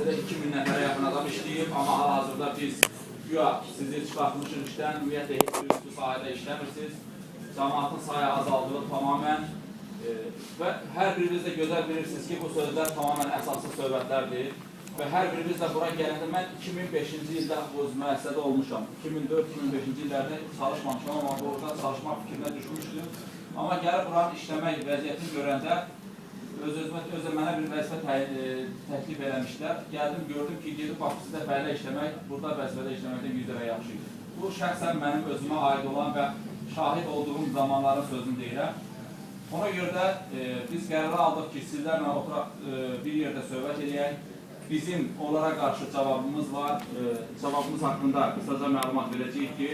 müəssisədə 2000 nəfərə yaxın adam işləyib, amma hal-hazırda biz güya sizi çıxartmışıq işdən, ümumiyyətlə heç bir üstü sahədə işləmirsiniz. Cəmaatın sayı azaldılıb tamamən e, və hər biriniz də gözəl bilirsiniz ki, bu sözlər tamamən əsassız söhbətlərdir. Və hər biriniz də bura gələndə mən 2005-ci ildə bu müəssisədə olmuşam. 2004-2005-ci illərdə çalışmamışam, amma burada çalışma fikrinə düşmüşdüm. Amma gəlib buranın işləmək vəziyyətini görəndə öz özə mənə bir vəzifə tə- e, təklif eləmişlər. Gəldim gördüm ki, gedib ofisdə belə işləmək, burada vəzifədə işləməkdən 100 dəfə yaxşı. Bu şəxsən mənim özümə aid olan və şahid olduğum zamanların sözünü deyirəm. Ona görə də e, biz qərar aldıq ki, sizlərlə oturaq e, bir yerdə söhbət edək. Bizim onlara qarşı cavabımız var. E, cavabımız haqqında qısaca məlumat verəcəyik ki,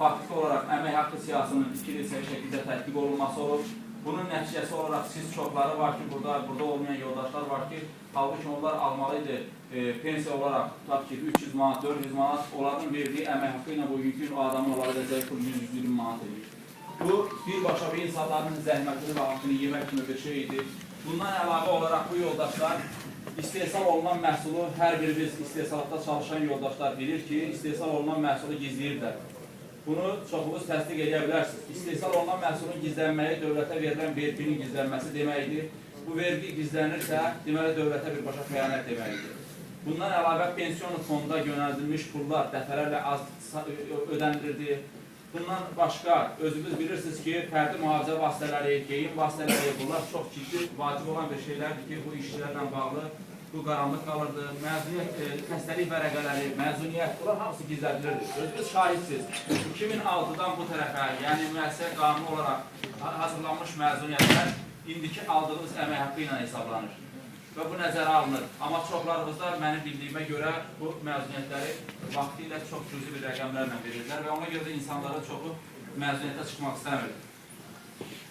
faktiki olaraq əmək haqqı siyasının ikili şəkildə tətbiq olunması olur. Bunun nəticəsi olaraq siz çoxları var ki, burada burada olmayan yoldaşlar var ki, halbuki onlar almalıydı e, pensiya olaraq tutaq ki 300 manat, 400 manat, onların verdiyi əmək haqqı ilə bugünkü adamın ola biləcəyi pul 120 manat edir. Bu birbaşa bir insanların zəhmətini və haqqını yemək kimi bir şey idi. Bundan əlavə olaraq bu yoldaşlar istehsal olunan məhsulu hər birimiz istehsalatda çalışan yoldaşlar bilir ki, istehsal olunan məhsulu gizləyirlər. Bunu çoxunuz təsdiq edə bilərsiniz. İstehsal olunan məhsulun gizlənməyi dövlətə verilən verginin gizlənməsi deməkdir. Bu vergi gizlənirsə, deməli dövlətə birbaşa xəyanət deməkdir. Bundan əlavə pensiyon fonda yönəldilmiş pullar dəfələrlə az ödənilirdi. Bundan başqa özünüz bilirsiniz ki, fərdi mühafizə vasitələri, geyim vasitələri bunlar çox ciddi vacib olan bir şeylərdir ki, bu işçilərlə bağlı bu qaranlıq qalırdı. Məzuniyyət, e, xəstəlik vərəqələri, məzuniyyət, bunlar hamısı gizlədilirdi. Özünüz şahidsiniz. 2006-dan bu tərəfə, yəni müəssisə qanunu olaraq ha- hazırlanmış məzuniyyətlər indiki aldığınız əmək haqqı ilə hesablanır. Və bu nəzərə alınır. Amma çoxlarımızda mənim bildiyimə görə bu məzuniyyətləri vaxtilə çox cüzi bir rəqəmlərlə verirlər və ona görə də insanların çoxu məzuniyyətə çıxmaq istəmir.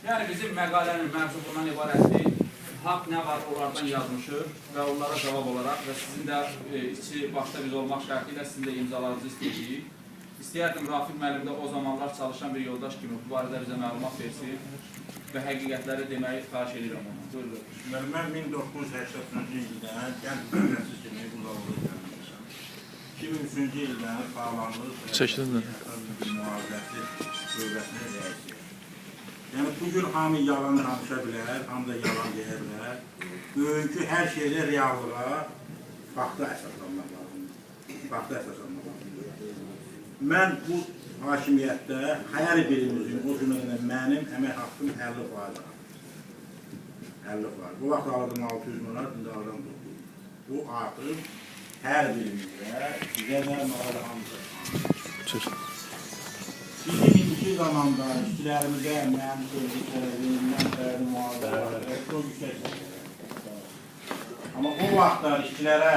Yəni bizim məqalənin mövzu bundan ibarətdir. Haqq nə var onlardan yazmışıq və onlara cavab olaraq və sizin də e, içi başda biz olmaq şərti ilə sizin də imzalarınızı istəyirik. İstəyərdim Rafiq müəllim də o zamanlar çalışan bir yoldaş kimi bu barədə bizə məlumat versin və həqiqətləri deməyi xahiş edirəm ondan. Buyurun. Mən, mən 1983-cü ildən gənc mühəndis kimi uzaqlığı gəlmişəm. 2003-cü ildən sağlamlıq və Çəkilin də. mühafizəsi dövlətinin rəisiyəm. Yəni bu gün hamı yalan danışa bilər, hamı da yalan deyə bilər. Bugünkü hər şeydə reallığa, fakta əsaslanmaq lazımdır. Fakta əsaslanmaq lazımdır. Mən bu hakimiyyətdə hər birimizin, o cümlədən mənim əmək haqqım 50 faiz 50 var. Bu vaxt alırdım 600 manat, indi alıram 900. Bu artıq hər birimizdə bizə də mənə. Çək. Bizim mənim sevdiklərə verilən fərdi müavinələr çox yüksək səviyyədə. Amma o vaxtlar işçilərə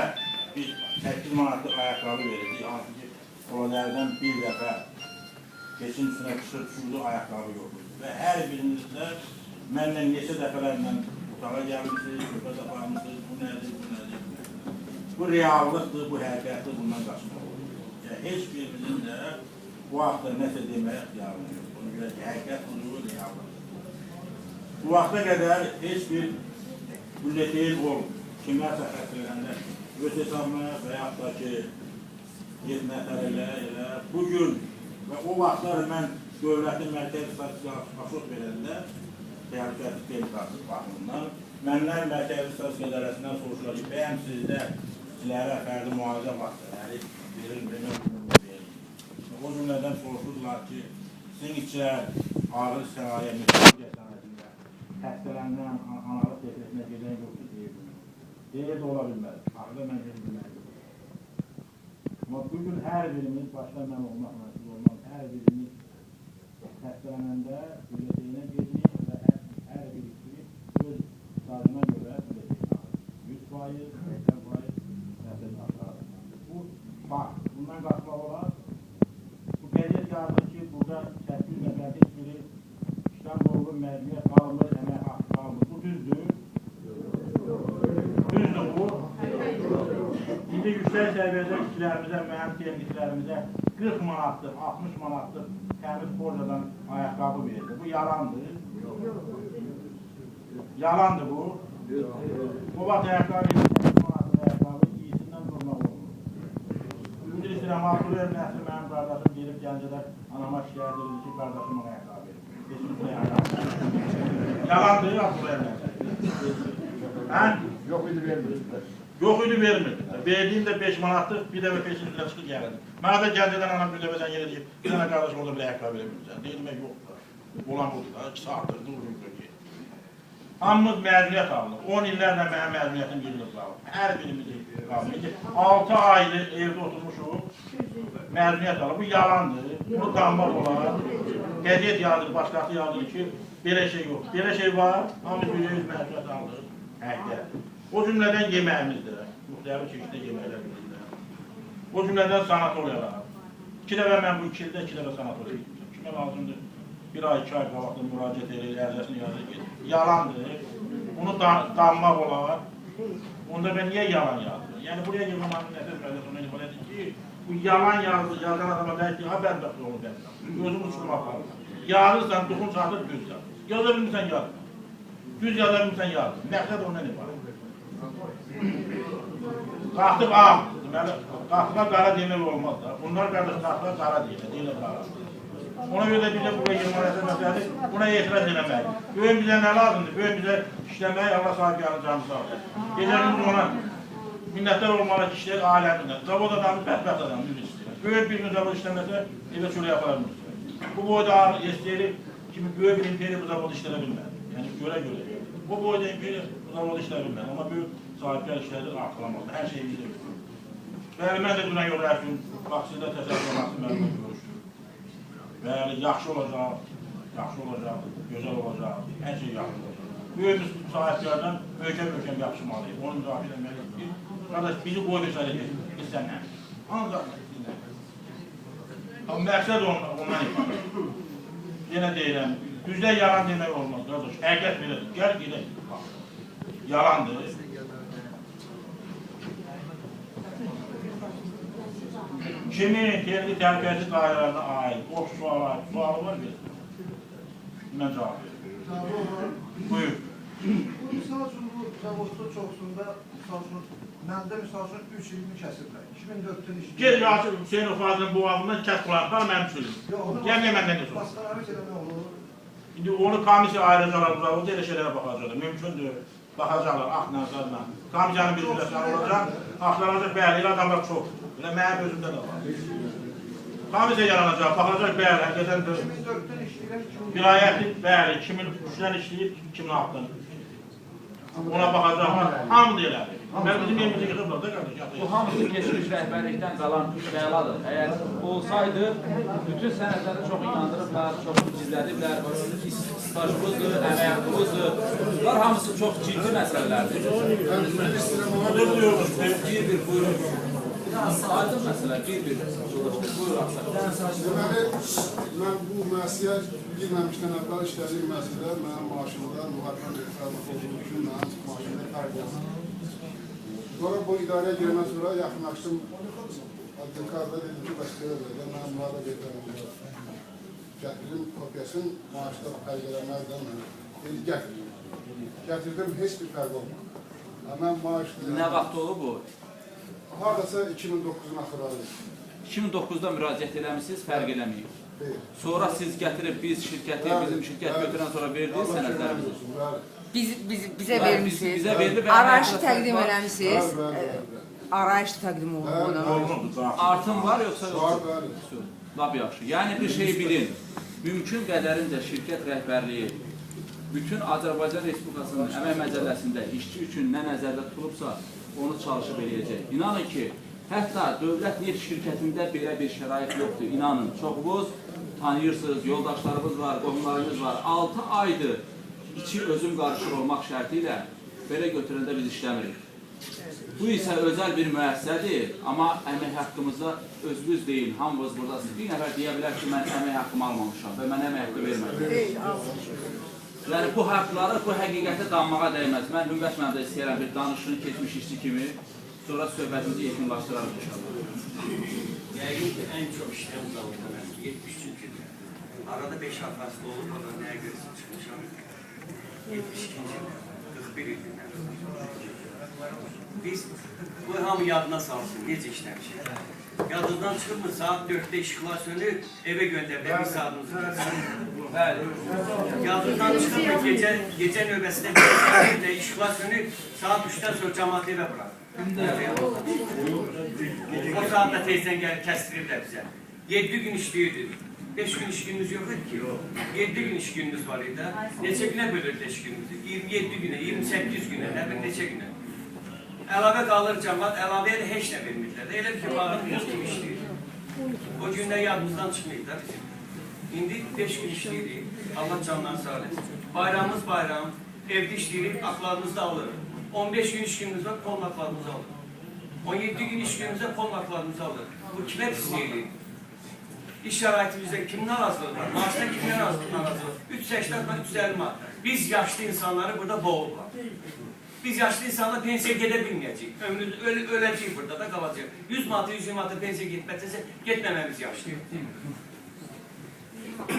biz 8 manatlıq ayaqqabı verirdik, hansı ki, oralardan bir dəfə keçin üstünə qışır, düşürdü, ayaqqabı yox idi. Və hər birinizdə mənlə neçə dəfələrlə otağa gəlmişsiniz, bu nədir, bu nədir, bu nədir. Bu reallıqdır, bu həqiqətdir, bundan qaçmaq olur. Yəni, heç birimizin də haqda nəsə deməyə ixtiyarımız yox. Ona görə ki, həqiqət budur, reallıqdır. Bu vaxta qədər heç bir bülletin olmur. Kimlərsə xəstələndə öz hesabına və yaxud da ki, nəfər elə, elə. Bugün və o vaxtlar mən dövlətin mərkəzi statistik asot verəndə, təhlükəsizlik texnikası baxımından, məndən mərkəzi statistik idarəsindən soruşurlar ki, bəyəm sizdə işçilərə fərdi müalicə verilmir, verilmir. O cümlədən soruşurlar ki, sizin ağır sənaye, mütəmmiyə sənayesində xəstələnən, an- analıq depresinə gedən yoxdur deyirdilər. Deyə də ola bilməz. Axırda mən dedim bilməliyim. Amma bugün hər birimiz, başta mən olmaq məsul olmam, hər birimiz xəstələnəndə bülleteyinə girdik və hər, hər bir işçi öz stajına görə bülleteyin alır. 100 faiz, 80 faiz, nəsil aşağı. Bu, bax, bundan qaçmaq olar. Bu qəzet yazdı ki, burada 800 nəfərdə biri işdən qovulur, məcburiyyət qalmır, əmək haqqı qalmır. Bu düzdür. Düzdür bu. İndi yüksək işçilərimizə, mənim texniklərimizə 40 manatlıq, 60 manatlıq təmiz borcadan ayaqqabı verildi. Bu yalandır. Yalandır bu. Bu vaxt ayaqqabı 80 manatlıq ayaqqabı iyisindən deyirəm, Abdülhə Nəsli mənim qardaşım gelib Gəncədə anama şikayət edildi ki, qardaşım ona ayaqqabı verir. Kesin bu ayaqqabı. Yalandır Abdülhə Nəsli. Hə? Yok idi vermedi. Yox idi vermir. Verdiyim də 5 manatlıq, bir dəfə 5 lirə çıxıb gəldi. Mənə də Gəncədən anam bir dəfədən yerə deyib, bir dənə qardaşım orada bir ayaqqabı verə bilirsən. Deyilmə yoxdur. Olan budur da, 2 saatdır dururum ki. Hamımız məzuniyyət aldıq. 10 illərlə mənim məzuniyyətim yığılıb qalıb. Hər birimiz qalıb. 6 aylı evdə oturmuşuq. Məzuniyyət alıb. Bu yalandır. Bu danmaq olar. Qəzet yazır, başqası yazır ki, belə şey yox. Belə şey var. Hamımız bir yüz məzuniyyət aldıq. Həkdə. O cümlədən yeməyimizdir. Müxtəlif çeşitdə yeməklər bizdə. O cümlədən sanatoriyalar. İki dəfə mən bu iki ildə iki dəfə sanatoriya gitmişəm. Kimə lazımdır? Bir ay, iki ay qabaqda müraciət edir, ərizəsini yazır ki, yalandır. Bunu da, danmaq olar. Onda ben niye yalan yazdım? Yani buraya yığılmanın nefes verdiyse ibadet ki, bu yalan yazdı, yazan adama belki haber bekliyor onu ben. Gözüm uçurmak lazım. Yazırsan dokun çağdır düz yaz. Yazabilmişsen yaz. Düz yazabilmişsen yaz. Məqsəd ondan ibaret. Qalxıb ağ. Deməli, qalxığa qara demək olmaz da. Bunlar qardaş qalxığa qara deyirlər, deyirlər qara. Ona görə də bizə buraya girməyəsə məsələdir, buna etiraz eləmək. Böyün bizə nə lazımdır? Böyün bizə işləmək, Allah sahib yanı canı sağ olsun. Gecəmiz ona minnətlər olmalı ki, işləyir aləmində. Zavod adamı, bədbəxt adamı biz istəyir. Böyük bir gün zavod işləməsə, evə çölə yaparlar. Bu boyda ağır istəyir, kimi böyük bir imperiya bu zavodu işləyə bilmədi. Yəni görə. Bu boyda imperiya bu zavodu işləyə bilmədi. Amma böyük sahibkar işlədir, artırlamazdı. Hər şey bizdə. Bəli, mən də dünən yol hər gün, təsəvvür olmasın, mənimlə görüşdüm. Bəli, yaxşı olacaq, yaxşı olacaq, gözəl olacaq, hər şey yaxşı olacaq. Böyük sahibkardan möhkəm-möhkəm yapışmalıyıq. Onu müdafiə etməliyik ki, qardaş, bizi qoy məsələ etsin, biz səndən. Ancaq bizdən. Amma məqsəd ondan, ondan ibarət. Yenə deyirəm, düzdə yalan demək olmaz, qardaş. Həqiqət belədir. Gəl gedək. Bax, Yalandır. Kimin kendi tərbiyəsi dairələrinə aid o suala, sualı var. Mən cavab verirəm. Buyur. Bu misal üçün bu zavodda çoxsunda misal üçün məndə misal üçün 3 ilmi kəsiblər. 2004-dən işləyir. Gel Yasir Hüseyin Ufaz'ın bu avından kes kulaklar benim sözüm. Gelme benden de sor. Başqaları eləmək olur. Şimdi onu komisya ayrıcalar bu zavodda elə şeylərə baxacaqlar. Mümkündür. Baxacaqlar, axla, zadla. Komisyanın bir üzrəsən olacaq. Axlanacaq, bəli, elə adamlar çox. Elə mənim özümdə də var. Komisya yaranacaq, baxacaq, bəli, həqiqətən 2004-dən işləyirəm. 2000 vilayəti, bəli, kimin üçdən işləyib, kimin haqqını. Ona baxacaqlar, hamı da elədir. Mən bizim yerimizə yıxıblar da qardaş. Bu hamısı keçmiş rəhbərlikdən qalan bəladır. Əgər olsaydı, bütün sənədləri çox inandırıblar, çox gizlədiblər. Stajımızdır, əmək haqqımızdır. Bunlar hamısı çox ciddi məsələlərdir. Dur diyoruz. Bir bir buyurun. Aydın məsələ, bir bir. Buyur. Deməli, mən bu müəssisəyə girməmişdən əvvəl işlədiyim müəssisədə mənim maaşımda müharibə rəhbərlik olduğu üçün mənim maaşımda fərq olsun. Sonra bu idarəyə girəndən sonra yaxınlaşdım. Advokarda dedim ki, bəs belə belə, mən müharibə rəhbərlik Gətirim kopyasını maaşda mən dedi, gətirim. Gətirdim, heç bir fərq olmadı. Mən maaşlı. Nə vaxt olub bu? Hardasa 2009-un axırları. 2009-da müraciət eləmisiniz, fərq eləməyib. Sonra siz gətirib biz şirkəti, bizim şirkət götürən sonra verdiniz sənədlərimizi. Bəli. Biz, biz, bizə Bəli, vermişsiniz. biz- bizə verilib, bəli, Arayışı bəli, təqdim bəli. eləmişsiniz. Bəli, bəli, bəli. Arayış təqdim Bəli, zaten. Artım var yoxsa Var, yoxsa? bəli. Lap yaxşı. Yəni bir şey bilin. Mümkün qədərincə şirkət rəhbərliyi bütün Azərbaycan Respublikasının əmək məcəlləsində işçi üçün nə nəzərdə tutulubsa, onu çalışıb eləyəcək. İnanın ki, hətta dövlət neft şirkətində belə bir şərait yoxdur. İnanın, çoxumuz tanıyırsınız, yoldaşlarımız var, qohumlarımız var. 6 aydır içi özüm qarışır olmaq şərti ilə belə götürəndə biz işləmirik. Bu isə özəl bir müəssisədir, amma əmək haqqımızda özümüz deyil, hamımız buradasınız. Bir nəfər deyə bilər ki, mən əmək haqqımı almamışam və mən əmək haqqı vermədim. Yəni bu haqqları, bu həqiqətə danmağa dəyməz. Mən Hümbət məndə istəyirəm bir danışını keçmiş işçi kimi, sonra söhbətimizi yekunlaşdırarıq inşallah. Yəqin ki, ən çox işləyən zavodda mən 73 ildir. Arada 5 ay fəsli olub, ona nəyə görə çıxmışam? 72-ci il, 41 ildir. Biz bu hamı yadına salsın, necə işləmişik. Yadından çıxırmı saat 4-də işıqlar sönür, bir saatımızı kəsir. Bəli. Yadından çıxırmı gecə, gecə növbəsində bir saatdə işıqlar sönür, saat 3-dən sonra cəmaat evə buraxır. O saatda tezdən gəlib kəstiriblər bizə. 7 gün işləyirdik. 5 gün iş günümüz yok ki. 7 gün iş günümüz var idi. Neçə günə bölürdü iş günümüzü? 27 günə, 28 günə, nə bilim neçə günə. Əlavə qalır cəmaat, əlavəyə də heç nə vermirlər. Elə ki, bağırmıyoruz kimi işləyir. O günlər yadımızdan çıxmayıb da bizim. İndi 5 gün işləyirik. Allah candan sağ. Bayramımız bayram. Evdə işləyirik, aklarımızı da alırıq. 15 gün iş günümüz var, pol aklarımızı alırıq. 17 gün iş günümüzdə pol aklarımızı alırıq. Bu kimə pisliyirik? İş şəraitimizdə kimin narazılığı var? Maaşda narazılığı narazılığı? 380 var, 350 var. Biz yaşlı insanları burada boğurlar. Biz yaşlı insanlar pensiya gedə bilməyəcəyik. Ömrümüz öl öləcəyik burada da qalacaq. 100 manatı, 120 manatı pensiya getməsə getməməmiz yaxşıdır.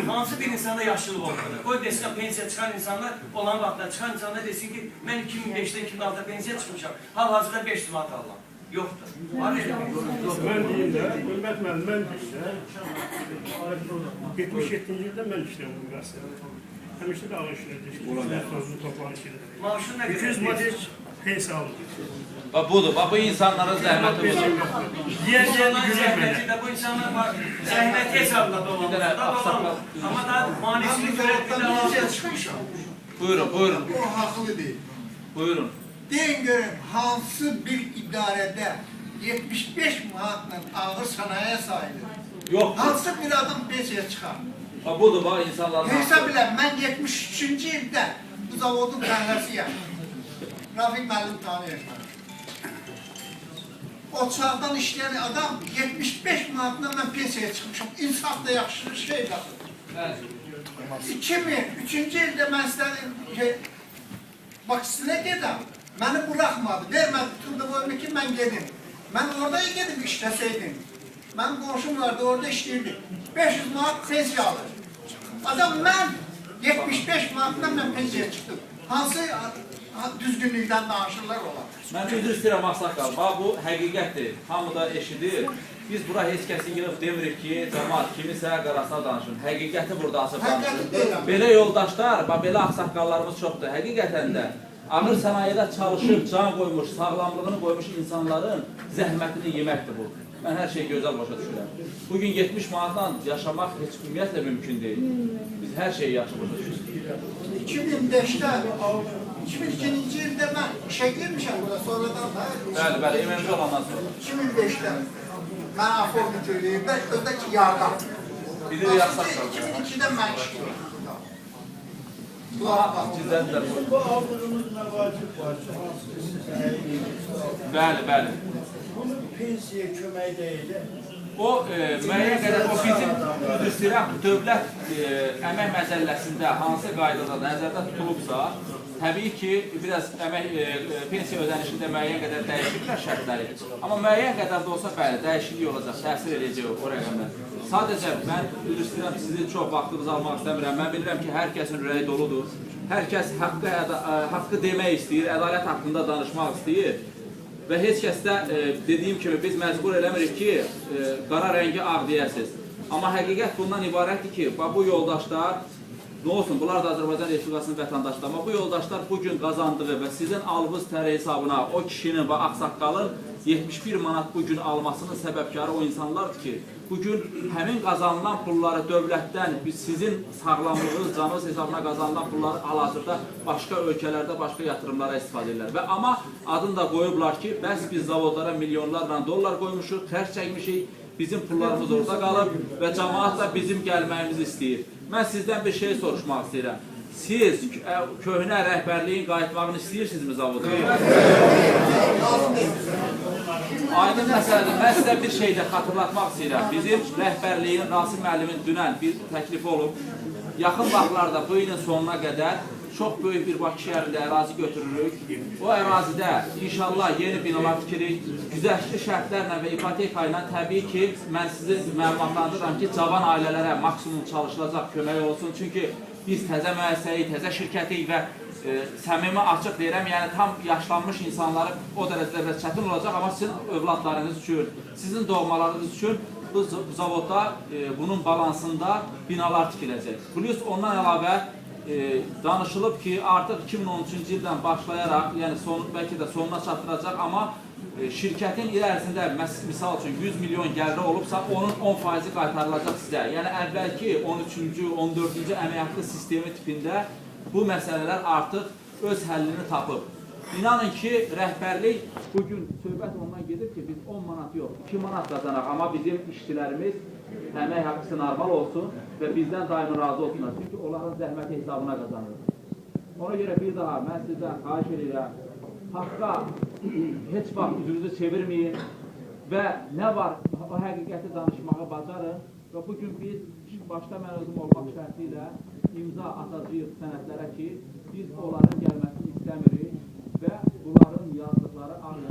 Hansı bir insanda yaşlılıq olmadı. Qoy desin pensiya çıxan insanlar olan vaxtda çıxan insanlar desin ki, mən 2005-də 2006-da pensiya çıxmışam. Hal-hazırda 500 manat alıram. Yoxdur. Var elə bir. Ben diyeyim de, Ümmet ben, ben diyeyim de, 77. yılda ben işledim bu gazetede. De toplanışıydı. Maaşın nə 200 qədər? madde pensiya aldım. Bax budur, bax bu insanların zəhməti budur. Diğer diğer beni. də bu insanlar var. Zəhməti hesabla dolanır. dənə Da da manisini görüb bir də alacaq. çıxmışam. Buyurun, buyurun, O haqlı deyil. buyurun. Deyin görün hansı bir idarədə 75 manatla ağır sənaye sayılır? Yox, Hansı bir adam pensiyaya çıxar? bax budur, bax insanların Hesab elə mən 73-cü ildə bu zavodun fəhləsiyəm. Rafiq müəllim tanıyırsan. O çağdan işləyən adam 75 manatla mən pensiyaya çıxmışam. İnsaf da yaxşı şey də. Bəli. 2003-cü ildə mən istədim ki, Bakısına gedəm. Məni buraxmadı. Vermədi, tutuldu boyumu ki, mən gedim. Mən orada gedib işləsəydim. Mənim qonşum vardı, orada işləyirdi. 500 manat pensiya alır. Adam mən 75 manatla mən pensiyaya çıxdım. Hansı ha, düzgünlükdən danışırlar olar? Mən üzr istəyirəm Ağsaqqal. Bax bu həqiqətdir. Hamı da eşidir. Biz bura heç kəsi yığıb demirik ki, cəmaat kimisə qarasına danışın. Həqiqəti burada deyirəm. Belə yoldaşlar, bax belə ağsaqqallarımız çoxdur. Həqiqətən də ağır sənayedə çalışıb, can qoymuş, sağlamlığını qoymuş insanların zəhmətini yeməkdir bu. Mən hər şeyi gözəl başa düşürəm. Bugün 70 manatla yaşamaq heç ümumiyyətlə mümkün deyil. Biz hər şeyi yaxşı başa düşürük. 2005'te 2002. ildə mən işə girmişəm burada sonradan da. Bəli, bəli, emekli olandan sonra. 2005'te mən afor mütürlüyüm və özdəki yarda. Bilir Ağsaqqal. 2002'də mən işləyirəm. Cizədlər. Bu aldığımız məvacib var, Bəli, bəli. Pensiya kömək deyil. O e, müəyyən qədər o bizim istəyirəm dövlət e, əmək məcəlləsində hansı qaydada nəzərdə tutulubsa, təbii ki, biraz əmək e, pensiya ödənişində müəyyən qədər dəyişikliklər şərtləri. Amma müəyyən qədər də olsa bəli, dəyişiklik olacaq, təsir edəcək o, rəqəmlər. Sadəcə mən üzr istəyirəm sizin çox vaxtınızı almaq istəmirəm. Mən bilirəm ki, hər kəsin ürəyi doludur. Hər kəs haqqı haqqı demək istəyir, ədalət haqqında danışmaq istəyir. Və heç kəs də e, dediyim kimi biz məcbur eləmirik ki, e, qara rəngi ağ deyəsiz. Amma həqiqət bundan ibarətdir ki, bu yoldaşlar nə olsun, bunlar da Azərbaycan Respublikasının vətəndaşları, bu yoldaşlar bu gün qazandığı və sizin alvız təri hesabına o kişinin və ağsaqqalın 71 manat bu gün almasının səbəbkarı o insanlardır ki, bu gün həmin qazanılan pulları dövlətdən sizin sağlamlığınız, canınız hesabına qazanılan pulları hal-hazırda başqa ölkələrdə başqa yatırımlara istifadə edirlər. Və amma adını da qoyublar ki, bəs biz zavodlara milyonlarla dollar qoymuşuq, xərc çəkmişik, bizim pullarımız orada qalıb və cəmaat da bizim gəlməyimizi istəyir. Mən sizdən bir şey soruşmaq istəyirəm. Siz ə, köhnə rəhbərliyin qayıtmağını istəyirsinizmi zavoda? Aydın məsələdir. Mən sizə bir şey də xatırlatmaq istəyirəm. Bizim rəhbərliyin Rasim müəllimin dünən bir təklifi olub. Yaxın vaxtlarda bu ilin sonuna qədər çox böyük bir Bakı şəhərində ərazi götürürük. O ərazidə inşallah yeni binalar tikirik. Güzəştli şərtlərlə və ipoteka ilə təbii ki, mən sizi məlumatlandırıram ki, cavan ailələrə maksimum çalışılacaq kömək olsun. Çünki biz təzə müəssisəyik, təzə şirkətik və e, səmimi açıq deyirəm, yəni tam yaşlanmış insanları o dərəcədə biraz çətin olacaq, amma sizin övladlarınız üçün, sizin doğmalarınız üçün bu zavodda e, bunun balansında binalar tikiləcək. Plus ondan əlavə e, danışılıb ki, artıq 2013-cü ildən başlayaraq, yəni son bəlkə də sonuna çatdıracaq, amma e, şirkətin il misal üçün 100 milyon gəliri olubsa, onun 10% qaytarılacaq sizə. Yəni əvvəlki 13-cü, 14-cü əmək sistemi tipində bu məsələlər artıq öz həllini tapıb. İnanın ki, rəhbərlik bugün söhbət ondan gedir ki, biz 10 manat yox, 2 manat qazanaq, amma bizim işçilərimiz əmək haqqısı normal olsun və bizdən daimi razı olsunlar. Çünki onların zəhməti hesabına qazanır. Ona görə bir daha mən sizdən xahiş edirəm, haqqa heç vaxt üzünüzü çevirməyin və nə var o həqiqəti danışmağı bacarın və bu gün biz başda mən özüm olmaq şərti ilə imza atacağıq sənədlərə ki, biz onların gəlməsini istəmirik və bunların yazdıqları ağ